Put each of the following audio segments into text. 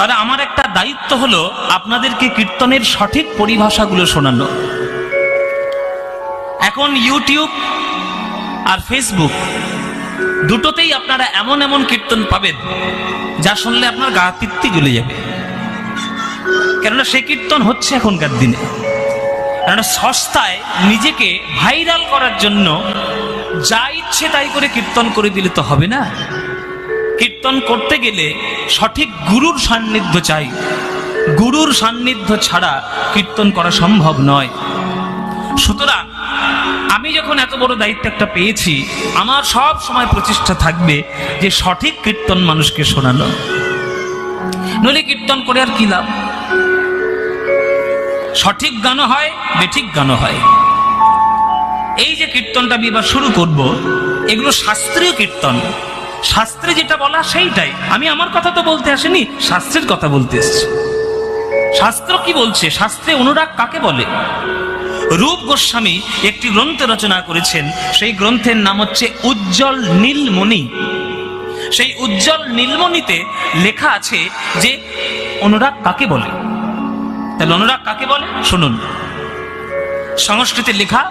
তাহলে আমার একটা দায়িত্ব হলো আপনাদেরকে কীর্তনের সঠিক পরিভাষাগুলো শোনানো। এখন ইউটিউব আর ফেসবুক দুটোতেই আপনারা এমন এমন কীর্তন পাবেন, যা শুনলে আপনার গা তৃপ্তি জ্বলে যাবে। কেননা সে কীর্তন হচ্ছে এখনকার দিনে। কেননা সস্তায় নিজেকে ভাইরাল করার জন্য যা ইচ্ছে তাই করে কীর্তন করে দিলে তো হবে না। কীর্তন করতে গেলে সঠিক গুরুর সান্নিধ্য চাই। গুরুর সান্নিধ্য ছাড়া কীর্তন করা সম্ভব নয়। সুতরাং আমি যখন এত বড় দায়িত্ব একটা পেয়েছি, আমার সব সময় প্রচেষ্টা থাকবে যে সঠিক কীর্তন মানুষকে শোনানো। নইলে কীর্তন করে আর কি লাভ? সঠিক গানও হয়, বেঠিক গানও হয়। এই যে কীর্তনটা আমি এবার শুরু করব, এগুলো শাস্ত্রীয় কীর্তন। শাস্ত্রে যেটা বলা সেইটাই। আমি আমার কথা তো বলতে আসেনি, শাস্ত্রের কথা বলতে এসেছি। শাস্ত্র কি বলছে? শাস্ত্রে অনুরাগ কাকে বলে? রূপ গোস্বামী একটি গ্রন্থ রচনা করেছেন, সেই গ্রন্থের নাম হচ্ছে উজ্জ্বল নীলমণি। সেই উজ্জ্বল নীলমণিতে লেখা আছে যে অনুরাগ কাকে বলে? তাহলে অনুরাগ কাকে বলে? শুনুন। সংস্কৃতে লেখা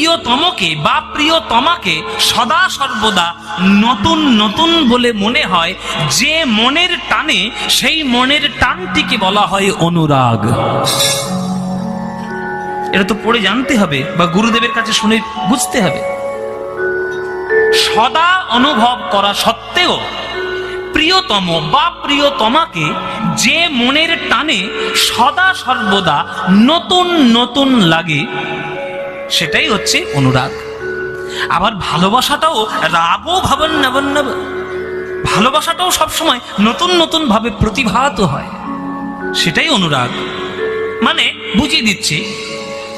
প্রিয়তমকে, বা প্রিয়তমাকে সদা সর্বদা নতুন নতুন বলে মনে হয়। যে মনের টানে, সেই মনের টানটিকে বলা হয় অনুরাগ। এটা তো পড়ে জানতে হবে, বা গুরুদেবের কাছে শুনে বুঝতে হবে। সদা অনুভব করা সত্ত্বেও প্রিয়তম বা প্রিয়তমাকে যে মনের টানে সদা সর্বদা নতুন নতুন লাগে সেটাই হচ্ছে অনুরাগ। আবার ভালোবাসাটাও রাগও ভাবন নবন নব ভালোবাসাটাও সবসময় নতুন নতুন ভাবে প্রতিভাত হয়। সেটাই অনুরাগ। মানে বুঝিয়ে দিচ্ছি,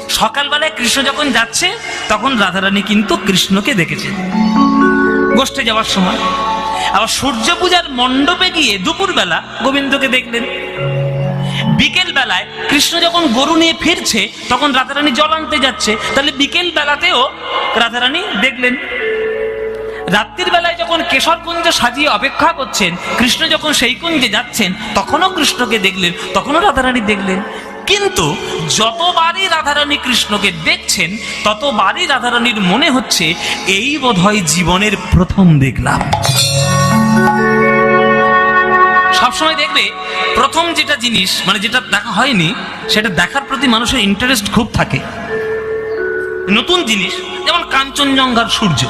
সকালবেলায় কৃষ্ণ যখন যাচ্ছে, তখন রাধারানী কিন্তু কৃষ্ণকে দেখেছেন। গোষ্ঠে যাওয়ার সময়। আবার সূর্য পূজার মণ্ডপে গিয়ে দুপুরবেলা গোবিন্দকে দেখলেন। বিকেল বেলায় কৃষ্ণ যখন গরু নিয়ে ফিরছে, তখন রাধারানী জল আনতে যাচ্ছে। তাহলে বিকেল বেলাতেও রাধারানী দেখলেন রাত্রির বেলায় যখন কেশরকুঞ্জ সাজিয়ে অপেক্ষা করছেন, কৃষ্ণ যখন সেই কুঞ্জে যাচ্ছেন, তখনও কৃষ্ণকে দেখলেন, তখনও রাধারানী দেখলেন। কিন্তু যতবারই রাধারানী কৃষ্ণকে দেখছেন, ততবারই রাধারানীর মনে হচ্ছে, এই বোধহয় জীবনের প্রথম দেখলাম। সবসময় দেখবে প্রথম যেটা জিনিস মানে যেটা দেখা হয়নি, সেটা দেখার প্রতি মানুষের ইন্টারেস্ট খুব থাকে। নতুন জিনিস, যেমন কাঞ্চনজঙ্ঘার সূর্য।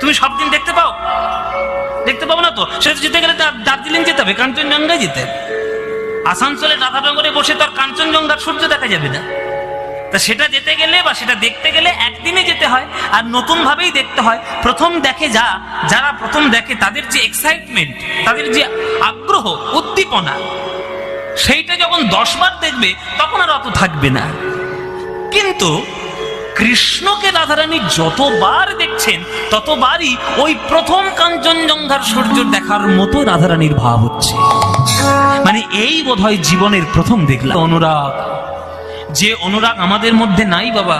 তুমি সব দিন দেখতে পাও? দেখতে পাবো না তো? সেটা যেতে গেলে দার- দার্জিলিং যেতে হবে, কাঞ্চনজঙ্ঘায় যেতে আসানসোলে রাধানগরে বসে তো আর কাঞ্চনজঙ্ঘার সূর্য দেখা যাবে না। তা সেটা যেতে গেলে বা সেটা দেখতে গেলে একদিনে যেতে হয়, আর নতুন ভাবেই দেখতে হয়। প্রথম দেখে যা, যারা প্রথম দেখে তাদের যে এক্সাইটমেন্ট তাদের যে আগ্রহ, উদ্দীপনা, সেইটা যখন দশবার দেখবে, তখন আর অত থাকবে না। কিন্তু কৃষ্ণকে রাধারানী যতবার দেখছেন, ততবারই ওই প্রথম কাঞ্চনজঙ্ঘার সূর্য দেখার মতো রাধারানীর ভাব হচ্ছে। মানে এই বোধহয় জীবনের প্রথম দেখলাম। অনুরাগ যে অনুরাগ আমাদের মধ্যে নাই বাবা।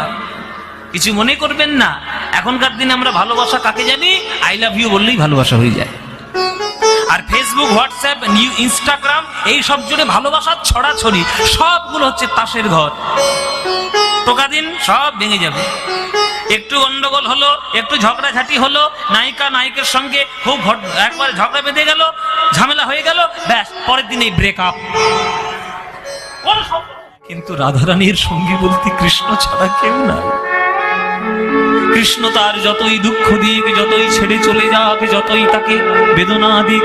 কিছু মনে করবেন না। এখনকার দিনে আমরা ভালোবাসা কাকে জানি? আই লাভ ইউ বললেই ভালোবাসা হয়ে যায়। আর ফেসবুক হোয়াটসঅ্যাপ নিউ ইনস্টাগ্রাম এই সব জুড়ে ভালোবাসার ছড়াছড়ি, সবগুলো হচ্ছে তাসের ঘর। টোকা দিন, সব ভেঙে যাবে। একটু গন্ডগোল হলো, একটু ঝগড়াঝাটি হলো, নায়িকা, নায়কের সঙ্গে খুব একবার ঝগড়া বেঁধে গেল, ঝামেলা হয়ে গেল, ব্যাস, পরের দিনেই ব্রেকআপ কিন্তু রাধারানীর সঙ্গী বলতে কৃষ্ণ ছাড়া কেউ না কৃষ্ণ তার যতই দুঃখ দিক, যতই ছেড়ে চলে যাক, যতই তাকে বেদনা দিক,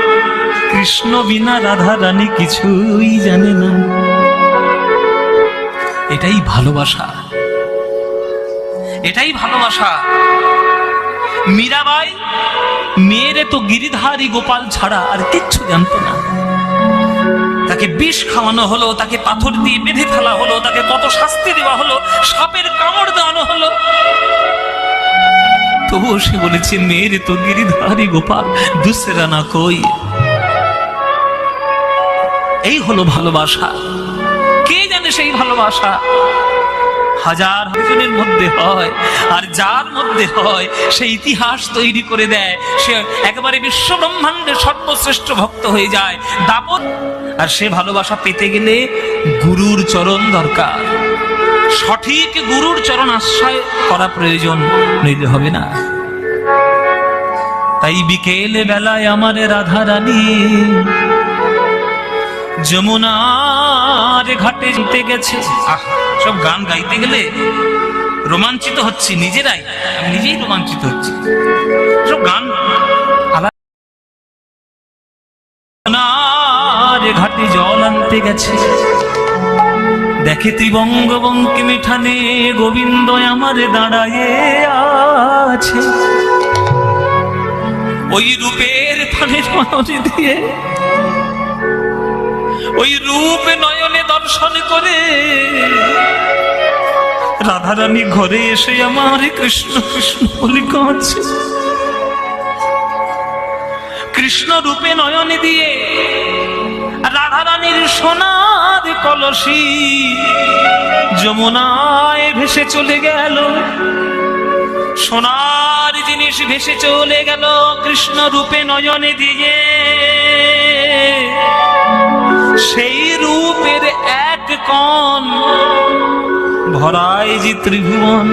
কৃষ্ণ বিনা রাধা রানী কিছুই জানে না। এটাই ভালোবাসা। এটাই ভালোবাসা। মীরাবাই, মেয়েরে তো গিরিধারী গোপাল ছাড়া আর কিচ্ছু জানতো না। তাকে বিষ খাওয়ানো হলো, তাকে পাথর দিয়ে বেঁধে ফেলা হলো, তাকে কত শাস্তি দেওয়া হলো, সাপের কামড় দেওয়ানো হলো। তবুও সে বলেছে, মেয়ের তো গিরিধারী গোপাল, দুসেরা না কই? এই হলো ভালোবাসা। কে জানে সেই ভালোবাসা? হাজার হাজারের মধ্যে হয়, আর যার মধ্যে হয়, সে ইতিহাস তৈরি করে দেয়। সে একেবারে বিশ্ব ব্রহ্মাণ্ডের সর্বশ্রেষ্ঠ ভক্ত হয়ে যায়। দাপট আর সে ভালোবাসা পেতে গেলে গুরুর চরণ দরকার। সঠিক গুরুর চরণ আশ্রয় করা প্রয়োজন, নইলে হবে না। তাই বিকেল বেলায় আমার রাধা রানী যমুনার ঘাটে যেতে গেছে। সব গান গাইতে গেলে রোমাঞ্চিত হচ্ছি, নিজেরাই। নিজেই রোমাঞ্চিত হচ্ছি। সব গান ঘাটে জল আনতে গেছে। দেখে ত্রিবঙ্গ বঙ্কিমী ঠানে গোবিন্দ আমার দাঁড়ায়ে আছে। ওই রূপের ফানে নয়নে দিয়ে, ওই রূপ নয়নে দর্শন করে। রাধারানী ঘরে এসে আমার কৃষ্ণ কৃষ্ণ বলে কাঁদছে। কৃষ্ণ রূপে নয়নে দিয়ে রাধারানীর সোনার কলসি যমুনায় ভেসে চলে গেল। সোনার জিনিস ভেসে চলে গেল কৃষ্ণ রূপে নয়নে দিয়ে। সেই রূপের কণ ভরায় যে ত্রিভুবন।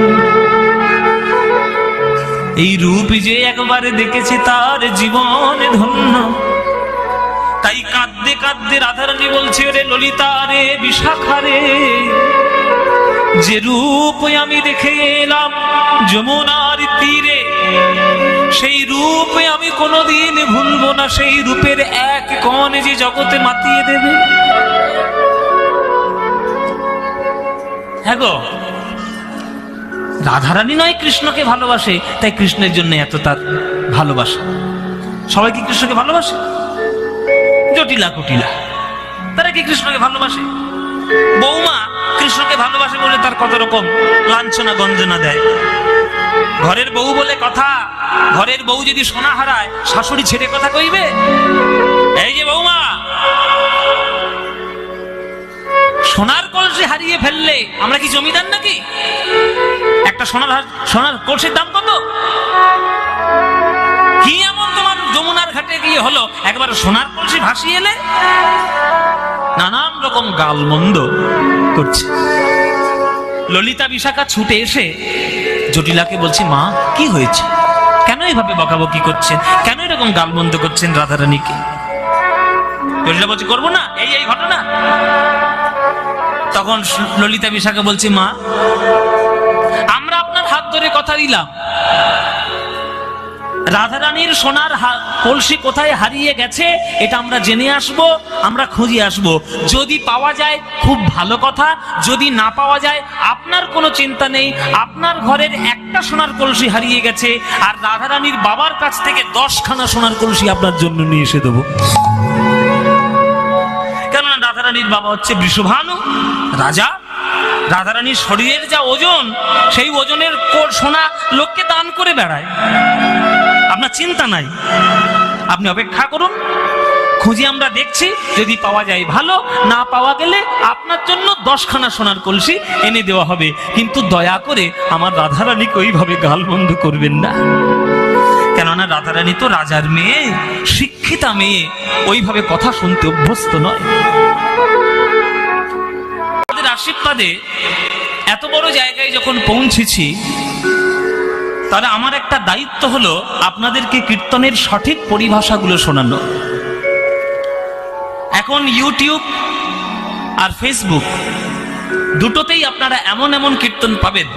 এই রূপ যে একবারে দেখেছে তার জীবন ধন্য। তাই কাঁদতে কাঁদতে রাধারানী বলছে রে ললিতা রে বিশাখা রে, যে রূপ আমি দেখে এলাম যমুনার তীরে, সেই রূপে আমি কোনোদিন ভুলবো না। সেই রূপের এক কণ যে জগতে মাতিয়ে দেবে হ্যাঁ গো রাধারানী নয় কৃষ্ণকে ভালোবাসে, তাই কৃষ্ণের জন্য এত তার ভালোবাসা। সবাই কি কৃষ্ণকে ভালোবাসে? জটিলা কুটিলা। তারা কি কৃষ্ণকে ভালোবাসে? বৌমা কৃষ্ণকে ভালোবাসে বলে তার কত রকম লাঞ্ছনা, গঞ্জনা দেয়। ঘরের বউ বলে কথা, ঘরের বউ যদি সোনা হারায়, শাশুড়ি ছেড়ে কথা কইবে? এই যে বৌমা সোনার কলসি হারিয়ে ফেললে আমরা কি জমিদার নাকি? একটা সোনার সোনার কলসির দাম কত? কি এমন তোমার যমুনার ঘাটে গিয়ে হলো? একবার সোনার কলসি ভাসিয়ে এলে? নানান রকম গালমন্দ করছে। ললিতা বিশাখা ছুটে এসে জটিলাকে বলছি, মা, কি হয়েছে? কেন এভাবে বকাবকি করছেন? কেন এরকম গালমন্দ করছেন রাধারানীকে? জটিলা বলছে, করব না, এই এই ঘটনা। তখন ললিতা বিশাকে বলছি, মা, আমরা আপনার হাত ধরে কথা দিলাম। রাধারানীর সোনার কলসি কোথায় হারিয়ে গেছে, এটা আমরা জেনে আসব, আমরা খুঁজে আসব। যদি পাওয়া যায়, খুব ভালো কথা। যদি না পাওয়া যায়, আপনার কোনো চিন্তা নেই। আপনার ঘরের একটা সোনার কলসি হারিয়ে গেছে, আর রাধারানীর বাবার কাছ থেকে দশখানা সোনার কলসি আপনার জন্য নিয়ে এসে দেবো। কেননা রাধারানীর বাবা হচ্ছে বৃষভানু। রাজা, রাধারানীর শরীরের যা ওজন, সেই ওজনের সোনা লোককে দান করে বেড়ায়। আপনার চিন্তা নাই। আপনি অপেক্ষা করুন। খুঁজে আমরা দেখছি, যদি পাওয়া যায় ভালো, না পাওয়া গেলে আপনার জন্য দশখানা সোনার কলসি এনে দেওয়া হবে। কিন্তু দয়া করে আমার রাধারানীকে ওইভাবে গালবন্ধ করবেন না। কেননা রাধারানী তো রাজার মেয়ে, শিক্ষিতা মেয়ে, ওইভাবে কথা শুনতে অভ্যস্ত নয়। আশীর্বাদে এত বড় জায়গায় যখন পৌঁছেছি, তাহলে আমার একটা দায়িত্ব হলো আপনাদেরকে কীর্তনের সঠিক পরিভাষাগুলো শোনানো। এখন ইউটিউব আর ফেসবুক দুটোতেই আপনারা এমন এমন কীর্তন পাবেন,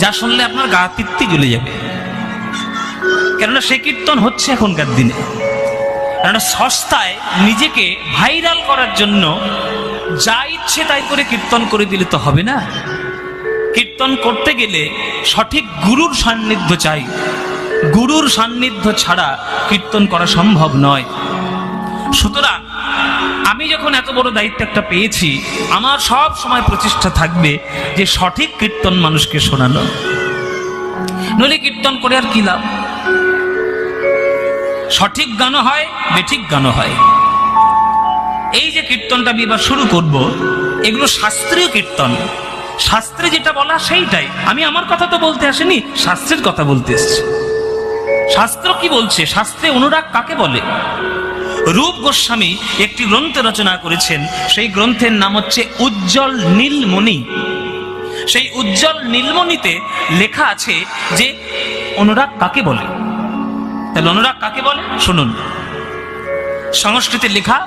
যা শুনলে আপনার গা তৃপ্তি জ্বলে যাবে। কেননা সে কীর্তন হচ্ছে এখনকার দিনে। কেননা সস্তায় নিজেকে ভাইরাল করার জন্য যা ইচ্ছে তাই করে কীর্তন করে দিলে তো হবে না। কীর্তন করতে গেলে সঠিক গুরুর সান্নিধ্য চাই। গুরুর সান্নিধ্য ছাড়া কীর্তন করা সম্ভব নয়। সুতরাং আমি যখন এত বড় দায়িত্ব একটা পেয়েছি, আমার সব সময় প্রচেষ্টা থাকবে যে সঠিক কীর্তন মানুষকে শোনানো। নইলে কীর্তন করে আর কি লাভ? সঠিক গানও হয়, বেঠিক গানও হয়। এই যে কীর্তনটা আমি এবার শুরু করব, এগুলো শাস্ত্রীয় কীর্তন। শাস্ত্রে যেটা বলা সেইটাই। আমি আমার কথা তো বলতে আসিনি, শাস্ত্রের কথা বলতে এসেছি। শাস্ত্র কি বলছে? শাস্ত্রে অনুরাগ কাকে বলে? রূপ গোস্বামী একটি গ্রন্থ রচনা করেছেন। সেই গ্রন্থের নাম হচ্ছে উজ্জ্বল নীলমণি। সেই উজ্জ্বল নীলমণিতে লেখা আছে যে অনুরাগ কাকে বলে? তাহলে অনুরাগ কাকে বলে? শুনুন। সংস্কৃতে লেখা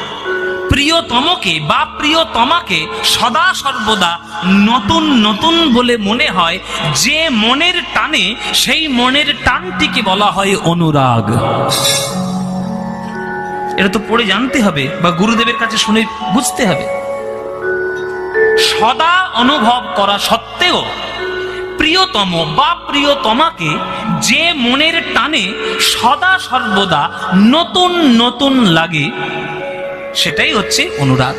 প্রিয়তমকে, বা প্রিয়তমাকে সদা সর্বদা নতুন নতুন বলে মনে হয়। যে মনের টানে, সেই মনের টানটিকে বলা হয় অনুরাগ। এটা তো পড়ে জানতে হবে, বা গুরুদেবের কাছে শুনে বুঝতে হবে। সদা অনুভব করা সত্ত্বেও প্রিয়তম বা প্রিয়তমাকে যে মনের টানে সদা সর্বদা নতুন নতুন লাগে সেটাই হচ্ছে অনুরাগ।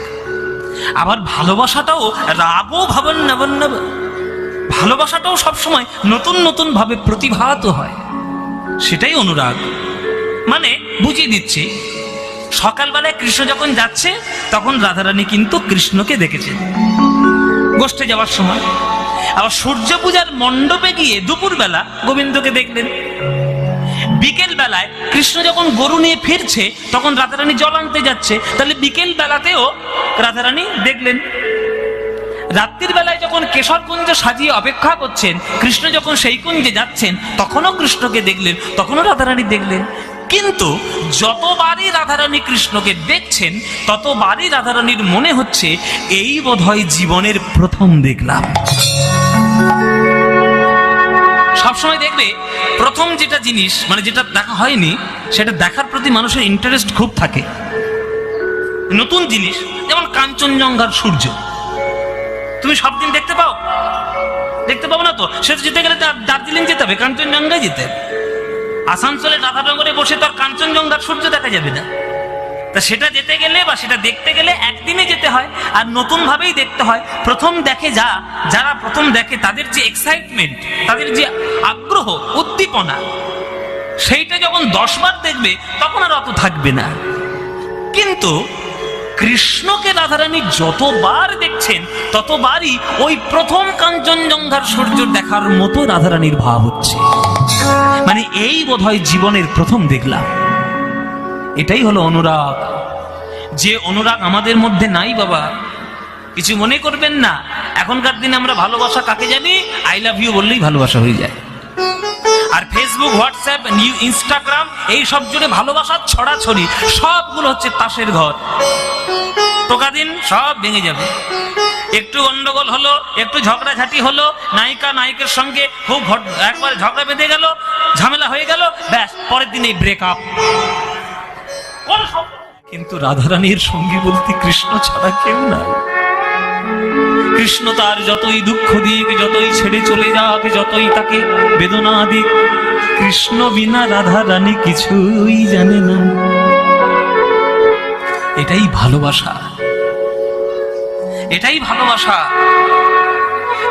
আবার ভালোবাসাটাও রাগও ভাবন নবন নব ভালোবাসাটাও সবসময় নতুন নতুন ভাবে প্রতিভাত হয়। সেটাই অনুরাগ। মানে বুঝিয়ে দিচ্ছি, সকালবেলায় কৃষ্ণ যখন যাচ্ছে, তখন রাধারানী কিন্তু কৃষ্ণকে দেখেছেন। গোষ্ঠে যাওয়ার সময়। আবার সূর্য পূজার মণ্ডপে গিয়ে দুপুরবেলা গোবিন্দকে দেখলেন। বিকেল বেলায় কৃষ্ণ যখন গরু নিয়ে ফিরছে, তখন রাধারানী জল আনতে যাচ্ছে। তাহলে বিকেল বেলাতেও রাধারানী দেখলেন রাত্রির বেলায় যখন কেশর কুঞ্জ সাজিয়ে অপেক্ষা করছেন, কৃষ্ণ যখন সেই কুঞ্জে যাচ্ছেন, তখনও কৃষ্ণকে দেখলেন, তখনও রাধারানী দেখলেন। কিন্তু যতবারই রাধারানী কৃষ্ণকে দেখছেন, ততবারই রাধারানীর মনে হচ্ছে, এই বোধহয় জীবনের প্রথম দেখলাম। সবসময় দেখবে প্রথম যেটা জিনিস মানে যেটা দেখা হয়নি, সেটা দেখার প্রতি মানুষের ইন্টারেস্ট খুব থাকে। নতুন জিনিস, যেমন কাঞ্চনজঙ্ঘার সূর্য। তুমি সব দিন দেখতে পাও? দেখতে পাবো না তো? সে তো যেতে গেলে দার- দার্জিলিং যেতে হবে, কাঞ্চনজঙ্ঘায় যেতে। আসানসোলে রাধানগরে বসে তো আর কাঞ্চনজঙ্ঘার সূর্য দেখা যাবে না। তা সেটা যেতে গেলে বা সেটা দেখতে গেলে একদিনে যেতে হয়, আর নতুন ভাবেই দেখতে হয়। প্রথম দেখে যা, যারা প্রথম দেখে তাদের যে এক্সাইটমেন্ট তাদের যে আগ্রহ, উদ্দীপনা, সেইটা যখন দশবার দেখবে, তখন আর অত থাকবে না। কিন্তু কৃষ্ণকে রাধারানী যতবার দেখছেন, ততবারই ওই প্রথম কাঞ্চনজঙ্ঘার সূর্য দেখার মতো রাধারানীর ভাব হচ্ছে। মানে এই বোধহয় জীবনের প্রথম দেখলাম। এটাই হলো অনুরাগ। যে অনুরাগ আমাদের মধ্যে নাই বাবা, কিছু মনে করবেন না। এখনকার দিনে আমরা ভালোবাসা কাকে জানি? আই লাভ ইউ বললেই ভালোবাসা হয়ে যায়। আর ফেসবুক হোয়াটসঅ্যাপ নিউ ইনস্টাগ্রাম এই সব জুড়ে ভালোবাসার ছড়াছড়ি, সবগুলো হচ্ছে তাসের ঘর। টোকা দিন, সব ভেঙে যাবে। একটু গন্ডগোল হলো, একটু ঝগড়াঝাটি হলো, নায়িকা, নায়কের সঙ্গে খুব একবার ঝগড়া বেঁধে গেল, ঝামেলা হয়ে গেল, ব্যাস, পরের দিনেই ব্রেকআপ কিন্তু রাধারানীর সঙ্গী বলতে কৃষ্ণ ছাড়া কেউ নাই। কৃষ্ণ তার যতই দুঃখ দিক, যতই ছেড়ে চলে যাক, যতই তাকে বেদনা দিক, কৃষ্ণ বিনা রাধা রানী কিছুই জানে না। এটাই ভালোবাসা। এটাই ভালোবাসা।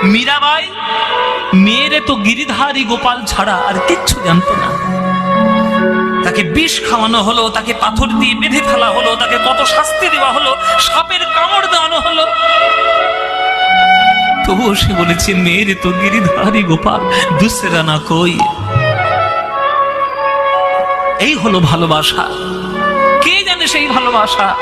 মীরাবাই, মেয়েরে তো গিরিধারী গোপাল ছাড়া আর কিচ্ছু জানতো না। তাকে বিষ খাওয়ানো হলো, তাকে পাথর দিয়ে বেঁধে ফেলা হলো, তাকে কত শাস্তি দেওয়া হলো, সাপের কামড় দেওয়ানো হলো। তবুও সে বলেছে, মেয়ের তো গিরিধারী গোপাল, দুসেরা না কই? এই হলো ভালোবাসা। কে জানে সেই ভালোবাসা?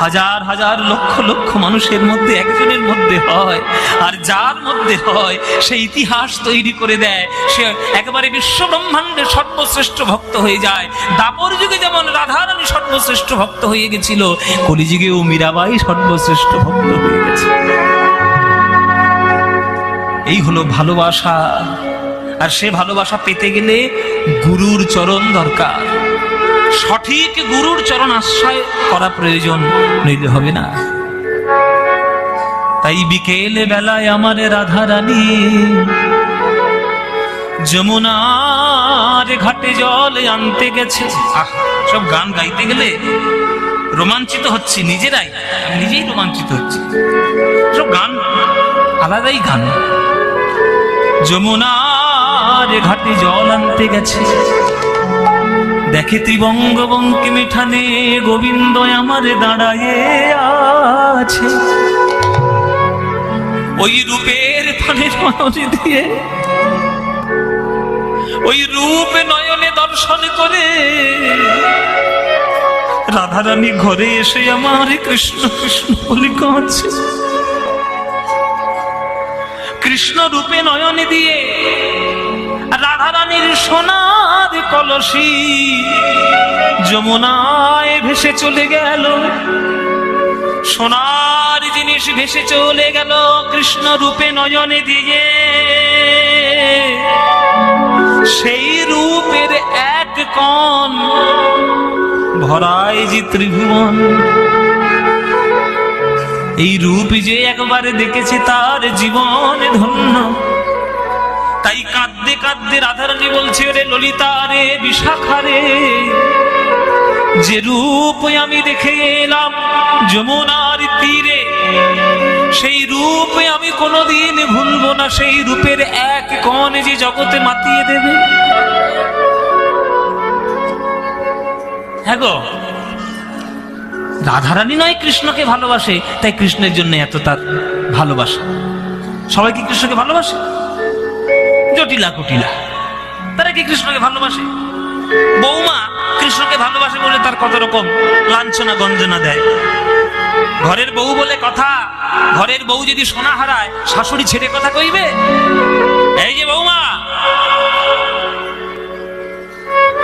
হাজার হাজার লক্ষ লক্ষ মানুষের মধ্যে একজনের মধ্যে হয়। আর যার মধ্যে হয়, সে ইতিহাস তৈরি করে দেয়। সে একেবারে বিশ্ব ব্রহ্মাণ্ডের সর্বশ্রেষ্ঠ ভক্ত হয়ে যায়। দাপর যুগে যেমন রাধারানী সর্বশ্রেষ্ঠ ভক্ত হয়ে গেছিল, কলিযুগেও মীরাবাই সর্বশ্রেষ্ঠ ভক্ত হয়ে গেছে। এই হলো ভালোবাসা। আর সে ভালোবাসা পেতে গেলে গুরুর চরণ দরকার। সঠিক গুরুর চরণ আশ্রয় করা প্রয়োজন, নইলে হবে না। তাই বিকেল বেলায় আমার রাধারানী যমুনার ঘাটে জল আনতে গেছে। আহ, সব গান গাইতে গেলে রোমাঞ্চিত হচ্ছি, নিজেরাই নিজেই রোমাঞ্চিত হচ্ছি। সব গান, আলাদাই গান। যমুনার ঘাটে জল আনতে গেছে। দেখে ত্রিবঙ্গ বঙ্কিমে ঠানে গোবিন্দ আমার দাঁড়ায়ে আছে। ওই রূপের ফানে নয়নে দিয়ে, ওই রূপ নয়নে দর্শন করে রাধারানী ঘরে এসে আমার কৃষ্ণ কৃষ্ণ বলে কাঁদছে। কৃষ্ণ রূপে নয়নে দিয়ে রাধারানীর সোনার কলসি যমুনায় ভেসে চলে গেল। সোনার জিনিস ভেসে চলে গেল কৃষ্ণ রূপে নয়নে দিয়ে। সেই রূপের এক কণ ভরায় যে ত্রিভুবন। এই রূপ যে একবার দেখেছে তার জীবন ধন্য। কাঁদতে রাধারানী বলছে রে ললিতা রে, বিশাখা রে, যে রূপ আমি দেখে এলাম যমুনার তীরে, সেই রূপ আমি কোনোদিন ভুলবো না, সেই রূপের এক কণ যে জগতে মাতিয়ে দেবে। হ্যাঁ গো, রাধারানী নয় কৃষ্ণকে ভালোবাসে, তাই কৃষ্ণের জন্য এত তার ভালোবাসা। সবাই কি কৃষ্ণকে ভালোবাসে? জটিলা কুটিলা। তারা কি কৃষ্ণকে ভালোবাসে? বৌমা কৃষ্ণকে ভালোবাসে বলে তার কত রকম লাঞ্ছনা, গঞ্জনা দেয়। ঘরের বউ বলে কথা, ঘরের বউ যদি সোনা হারায়, শাশুড়ি ছেড়ে কথা কইবে? এই যে বৌমা,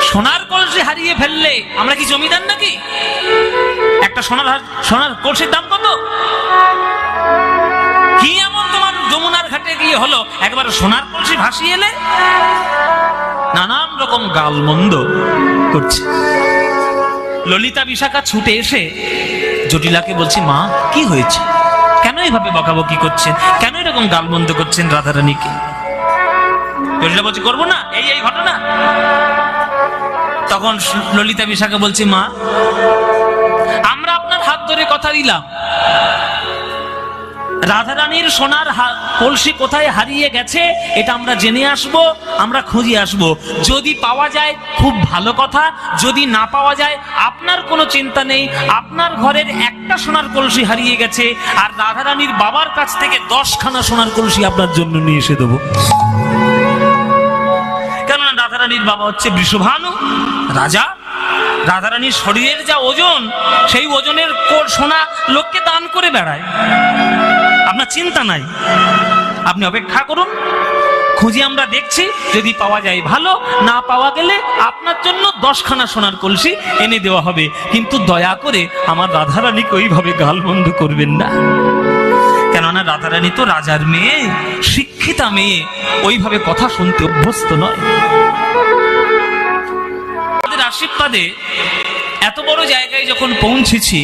সোনার কলসি হারিয়ে ফেললে আমরা কি জমিদার নাকি? একটা সোনার সোনার কলসির দাম কত? কি এমন যমুনার ঘাটে গিয়ে হলো, একবার সোনার কলসি ভাসিয়ে এলে নানান রকম গালমন্দ করছে। ললিতা বিশাখা ছুটে এসে জটিলাকে বলছি, মা, কি হয়েছে? কেন এভাবে বকাবকি করছেন? কেন এরকম গালমন্দ করছেন রাধারানীকে? জটিলা বলছে, করব না, এই এই ঘটনা। তখন ললিতা বিশাখা বলছি, মা, আমরা আপনার হাত ধরে কথা দিলাম। রাধারানীর সোনার কলসি কোথায় হারিয়ে গেছে, এটা আমরা জেনে আসব, আমরা খুঁজে আসব। যদি পাওয়া যায়, খুব ভালো কথা। যদি না পাওয়া যায়, আপনার কোনো চিন্তা নেই। আপনার ঘরের একটা সোনার কলসি হারিয়ে গেছে, আর রাধারানীর বাবার কাছ থেকে দশখানা সোনার কলসি আপনার জন্য নিয়ে এসে দেবো। কেননা রাধারানীর বাবা হচ্ছে বৃষভানু, রাজা। রাধারানীর শরীরের যা ওজন, সেই ওজনের সোনা লোককে দান করে বেড়ায়। আপনার চিন্তা নাই। আপনি অপেক্ষা করুন। খুঁজে আমরা দেখছি, যদি পাওয়া যায় ভালো, না পাওয়া গেলে আপনার জন্য দশখানা সোনার কলসি এনে দেওয়া হবে। কিন্তু দয়া করে আমার রাধারানীকে ওইভাবে গালবন্ধ করবেন না। কেননা রাধারানী তো রাজার মেয়ে, শিক্ষিতা মেয়ে, ওইভাবে কথা শুনতে অভ্যস্ত নয়। আশীর্বাদে এত বড় জায়গায় যখন পৌঁছেছি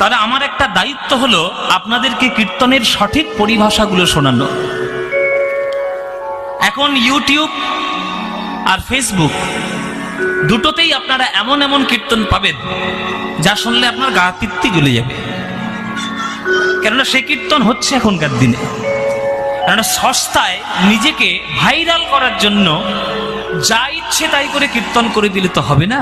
তাহলে আমার একটা দায়িত্ব হলো আপনাদেরকে কীর্তনের সঠিক পরিভাষাগুলো শোনানো। এখন ইউটিউব আর ফেসবুক, দুটোতেই আপনারা এমন এমন কীর্তন পাবেন, যা শুনলে আপনার গা তৃপ্তি জ্বলে যাবে। কেননা সে কীর্তন হচ্ছে এখনকার দিনে। কেননা সস্তায় নিজেকে ভাইরাল করার জন্য যা ইচ্ছে তাই করে কীর্তন করে দিলে তো হবে না।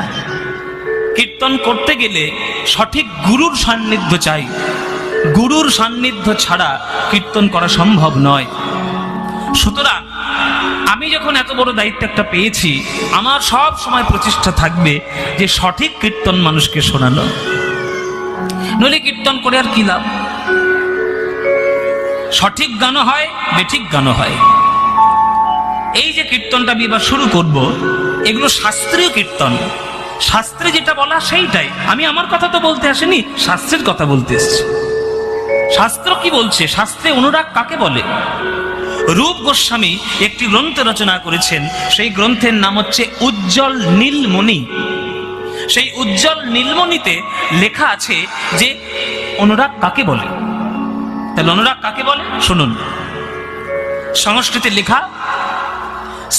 কীর্তন করতে গেলে সঠিক গুরুর সান্নিধ্য চাই। গুরুর সান্নিধ্য ছাড়া কীর্তন করা সম্ভব নয়। সুতরাং আমি যখন এত বড় দায়িত্ব একটা পেয়েছি, আমার সব সময় প্রচেষ্টা থাকবে যে সঠিক কীর্তন মানুষকে শোনানো। নইলে কীর্তন করে আর কি লাভ? সঠিক গানও হয়, বেঠিক গানও হয়। এই যে কীর্তনটা আমি এবার শুরু করব, এগুলো শাস্ত্রীয় কীর্তন। শাস্ত্রে যেটা বলা সেইটাই। আমি আমার কথা তো বলতে আসেনি, শাস্ত্রের কথা বলতে এসছি। শাস্ত্র কি বলছে? শাস্ত্রে অনুরাগ কাকে বলে? রূপ গোস্বামী একটি গ্রন্থ রচনা করেছেন, সেই গ্রন্থের নাম হচ্ছে উজ্জ্বল নীলমণি। সেই উজ্জ্বল নীলমণিতে লেখা আছে যে অনুরাগ কাকে বলে? তাহলে অনুরাগ কাকে বলে? শুনুন। সংস্কৃতে লেখা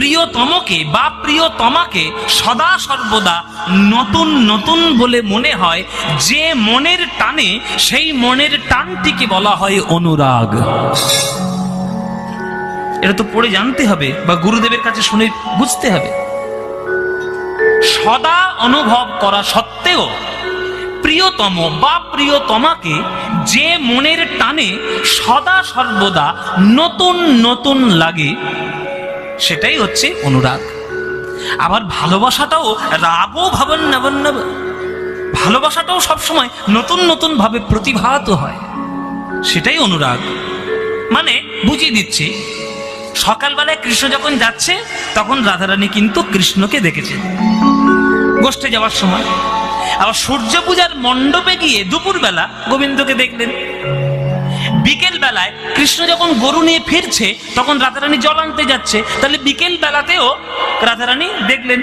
প্রিয়তমকে, বা প্রিয়তমাকে সদা সর্বদা নতুন নতুন বলে মনে হয়। যে মনের টানে, সেই মনের টানটিকে বলা হয় অনুরাগ। এটা তো পড়ে জানতে হবে, বা গুরুদেবের কাছে শুনে বুঝতে হবে। সদা অনুভব করা সত্ত্বেও, প্রিয়তম বা প্রিয়তমাকে যে মনের টানে সদা সর্বদা নতুন নতুন লাগে সেটাই হচ্ছে অনুরাগ। আবার ভালোবাসাটাও রাগও ভাবন নবন নব ভালোবাসাটাও সবসময় নতুন নতুন ভাবে প্রতিভাত হয়। সেটাই অনুরাগ। মানে বুঝিয়ে দিচ্ছি, সকালবেলায় কৃষ্ণ যখন যাচ্ছে, তখন রাধারানী কিন্তু কৃষ্ণকে দেখেছেন গোষ্ঠে যাওয়ার সময়। আবার সূর্য পূজার মণ্ডপে গিয়ে দুপুরবেলা গোবিন্দকে দেখলেন। বিকেল বেলায় কৃষ্ণ যখন গরু নিয়ে ফিরছে, তখন রাধারানী জল আনতে যাচ্ছে। তাহলে বিকেল বেলাতেও রাধারানী দেখলেন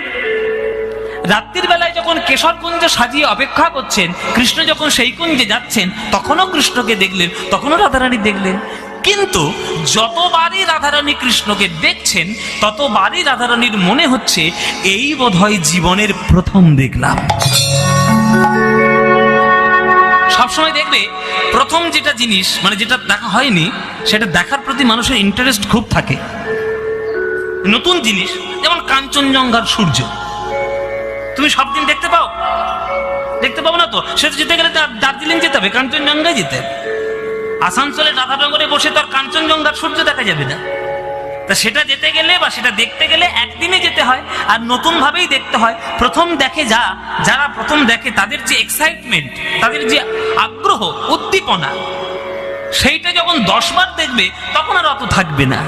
রাত্রির বেলায় যখন কেশর কুঞ্জ সাজিয়ে অপেক্ষা করছেন, কৃষ্ণ যখন সেই কুঞ্জে যাচ্ছেন, তখনও কৃষ্ণকে দেখলেন, তখনও রাধারানী দেখলেন। কিন্তু যতবারই রাধারানী কৃষ্ণকে দেখছেন, ততবারই রাধারানীর মনে হচ্ছে, এই বোধহয় জীবনের প্রথম দেখলাম। সবসময় দেখবে প্রথম যেটা জিনিস মানে যেটা দেখা হয়নি, সেটা দেখার প্রতি মানুষের ইন্টারেস্ট খুব থাকে। নতুন জিনিস, যেমন কাঞ্চনজঙ্ঘার সূর্য। তুমি সব দিন দেখতে পাও? দেখতে পাবো না তো? সে যেতে গেলে দার- দার্জিলিং যেতে হবে, কাঞ্চনজঙ্ঘায় যেতে হবে। আসানসোলে রাধানগরে বসে তো আর কাঞ্চনজঙ্ঘার সূর্য দেখা যাবে না। তা সেটা যেতে গেলে বা সেটা দেখতে গেলে একদিনে যেতে হয়, আর নতুন ভাবেই দেখতে হয়। প্রথম দেখে যা, যারা প্রথম দেখে তাদের যে এক্সাইটমেন্ট তাদের যে আগ্রহ উদ্দীপনা সেইটা যখন দশবার দেখবে, তখন আর অত থাকবে না।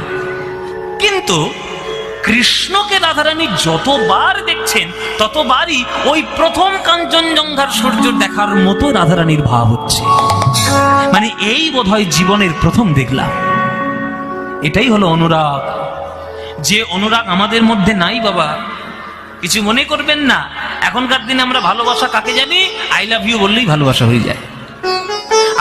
কিন্তু কৃষ্ণকে রাধারানী যতবার দেখছেন, ততবারই ওই প্রথম কাঞ্চনজঙ্ঘার সূর্য দেখার মতো রাধারানীর ভাব হচ্ছে। মানে এই বোধহয় জীবনের প্রথম দেখলাম। এটাই হলো অনুরাগ। যে অনুরাগ আমাদের মধ্যে নাই বাবা। কিছু মনে করবেন না। এখনকার দিনে আমরা ভালোবাসা কাকে জানি? আই লাভ ইউ বললেই ভালোবাসা হয়ে যায়।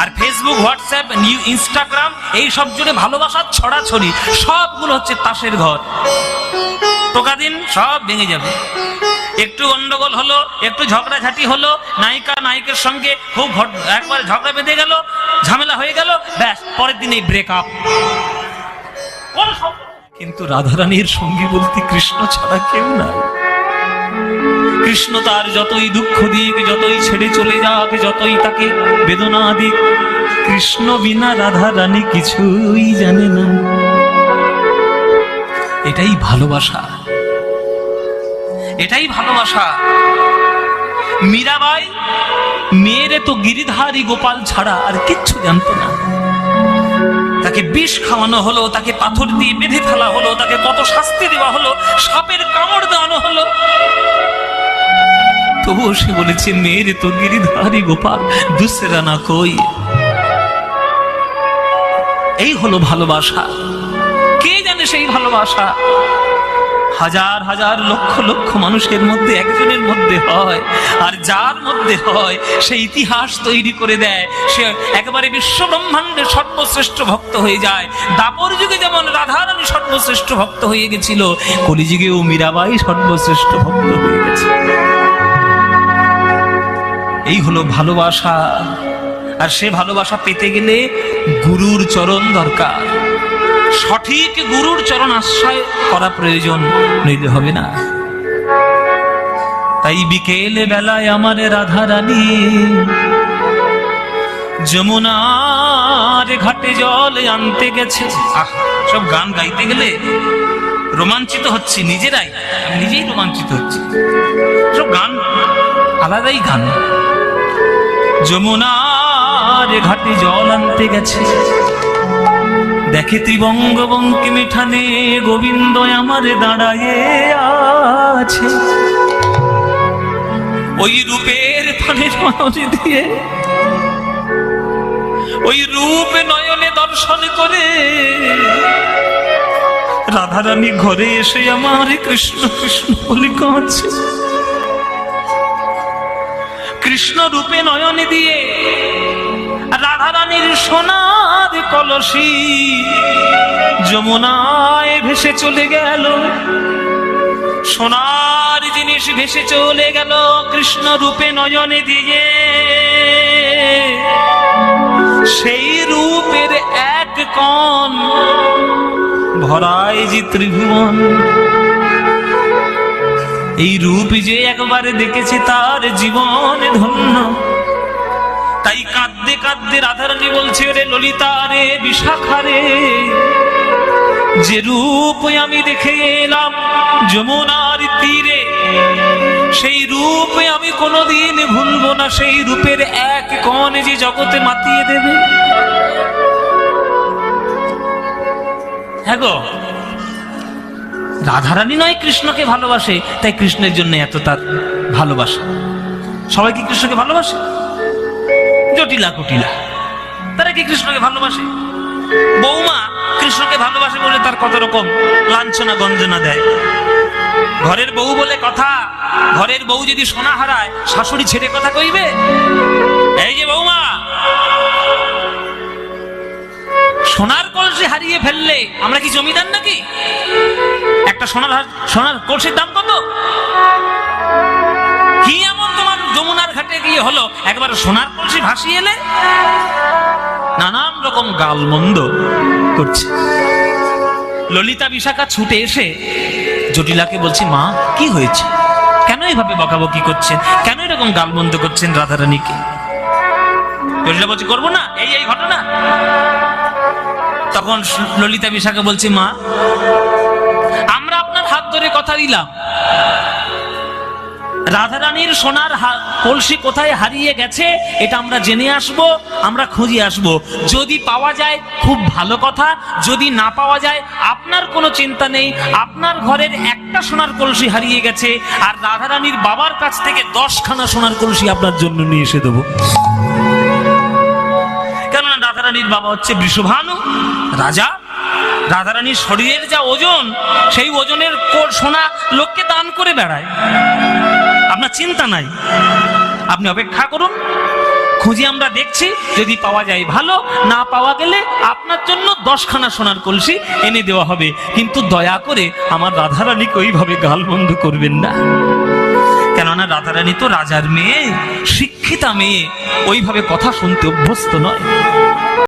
আর ফেসবুক হোয়াটসঅ্যাপ নিউ ইনস্টাগ্রাম এই সব জুড়ে ভালোবাসার ছড়াছড়ি, সবগুলো হচ্ছে তাসের ঘর। টোকা দিন সব ভেঙে যাবে। একটু গন্ডগোল হলো, একটু ঝগড়াঝাটি হলো, নায়িকা, নায়কের সঙ্গে খুব একবার ঝগড়া বেঁধে গেল, ঝামেলা হয়ে গেল, ব্যাস, পরের দিনেই ব্রেকআপ কিন্তু রাধারানীর সঙ্গী বলতে কৃষ্ণ ছাড়া কেউ নাই। কৃষ্ণ তার যতই দুঃখ দিক, যতই ছেড়ে চলে যাক, যতই তাকে বেদনা দিক, কৃষ্ণ বিনা রাধা রানী কিছুই জানে না। এটাই ভালোবাসা। এটাই ভালোবাসা। মীরাবাই মেয়েরে তো গিরিধারী গোপাল ছাড়া আর কিচ্ছু জানতো না। তাকে বিষ খাওয়ানো হলো, তাকে পাথর দিয়ে বেঁধে ফেলা হলো, তাকে কত শাস্তি দেওয়া হলো, সাপের কামড় দেওয়ানো হলো। তবুও সে বলেছে, মেয়ের তো গিরিধারী গোপাল, দুসরা না কই। এই হলো ভালোবাসা। কে জানে সেই ভালোবাসা? হাজার হাজার লক্ষ লক্ষ মানুষের মধ্যে একজনের মধ্যে হয়, আর যার মধ্যে হয়, সে ইতিহাস তৈরি করে দেয়। সে একেবারে বিশ্ব ব্রহ্মাণ্ডের সর্বশ্রেষ্ঠ ভক্ত হয়ে যায়। দাপর যুগে যেমন রাধারানী সর্বশ্রেষ্ঠ ভক্ত হয়ে গেছিল, কলিযুগেও মীরাবাই সর্বশ্রেষ্ঠ ভক্ত হয়ে গেছে এই হলো ভালোবাসা। আর সে ভালোবাসা পেতে গেলে গুরুর চরণ দরকার। সঠিক গুরুর চরণ আশ্রয় করা প্রয়োজন, নইলে হবে না। তাই বিকেলে বেলায় আমার রাধা রানী, যমুনার ঘাটে জল আনতে গেছে। আহ, সব গান গাইতে গেলে রোমাঞ্চিত হচ্ছি, নিজেরাই নিজেই রোমাঞ্চিত হচ্ছি। সব গান, আলাদাই গান। যমুনার ঘাটে জল আনতে গেছে। দেখে ত্রিবঙ্গ বঙ্কিমী মিঠানে গোবিন্দ আমার দাঁড়ায়ে আছে। ওই রূপের নয়নে নয়নে দিয়ে, ওই রূপ নয়নে দর্শন করে, রাধারানী ঘরে এসে আমার কৃষ্ণ কৃষ্ণ বলে কাঁদছে। কৃষ্ণ রূপে নয়নে দিয়ে রাধারানীর সোনার কলসি যমুনায় ভেসে চলে গেল। সোনার জিনিস ভেসে চলে গেল কৃষ্ণ রূপে নয়নে দিয়ে। সেই রূপের এক কণ ভরায় যে ত্রিভুবন এই রূপ যে একবারে দেখেছে তার জীবন ধন্য। তাই কাঁদতে কাঁদতে রাধারানী বলছে রে ললিতা রে, বিশাখা রে, যে রূপ আমি দেখে এলাম যমুনার তীরে, সেই রূপে আমি কোনোদিন ভুলবো না, সেই রূপের এক কণ যে জগতে মাতিয়ে দেবে। হ্যাঁ গো রাধারানী নয়, কৃষ্ণকে ভালোবাসে, তাই কৃষ্ণের জন্য এত তার ভালোবাসা। সবাই কি কৃষ্ণকে ভালোবাসে? জটিলা কুটিলা। তারা কি কৃষ্ণকে ভালোবাসে? বৌমা কৃষ্ণকে ভালোবাসে বলে তার কত রকম লাঞ্ছনা গঞ্জনা দেয়। ঘরের বউ বলে কথা, ঘরের বউ যদি সোনা হারায়, শাশুড়ি ছেড়ে কথা কইবে? এই যে বৌমা, সোনার কলসি হারিয়ে ফেললে আমরা কি জমিদার নাকি? একটা সোনার সোনার কলসির দাম কত? কি এমন তোমার যমুনার ঘাটে গিয়ে হলো? একবার সোনার কলসি ভাসিয়ে এলে? নানান রকম গালমন্দ করছে। ললিতা বিশাখা ছুটে এসে জটিলাকে বলছি, মা, কি হয়েছে? কেন এভাবে বকাবকি করছেন? কেন এরকম গালমন্দ করছেন রাধারানীকে? জটিলা বলছে, করব না, এই এই ঘটনা। তখন ললিতা বিশাখা বলছে, মা ধরে কথা দিলাম। রাধারানীর সোনার কলসি কোথায় হারিয়ে গেছে, এটা আমরা জেনে আসব, আমরা খুঁজে আসব। যদি পাওয়া যায়, খুব ভালো কথা। যদি না পাওয়া যায়, আপনার কোনো চিন্তা নেই। আপনার ঘরের একটা সোনার কলসি হারিয়ে গেছে, আর রাধারানীর বাবার কাছ থেকে দশখানা সোনার কলসি আপনার জন্য নিয়ে এসে দেবো। কেননা রাধারানীর বাবা হচ্ছে বৃষভানু রাজা। রাধারানীর শরীরের যা ওজন, সেই ওজনের সোনা লোককে দান করে বেড়ায়। আপনার চিন্তা নাই। আপনি অপেক্ষা করুন। খুঁজে আমরা দেখছি, যদি পাওয়া যায় ভালো, না পাওয়া গেলে আপনার জন্য দশখানা সোনার কলসি এনে দেওয়া হবে। কিন্তু দয়া করে আমার রাধারানীকে ওইভাবে গালবন্ধ করবেন না। কেননা রাধারানী তো রাজার মেয়ে, শিক্ষিতা মেয়ে, ওইভাবে কথা শুনতে অভ্যস্ত নয়।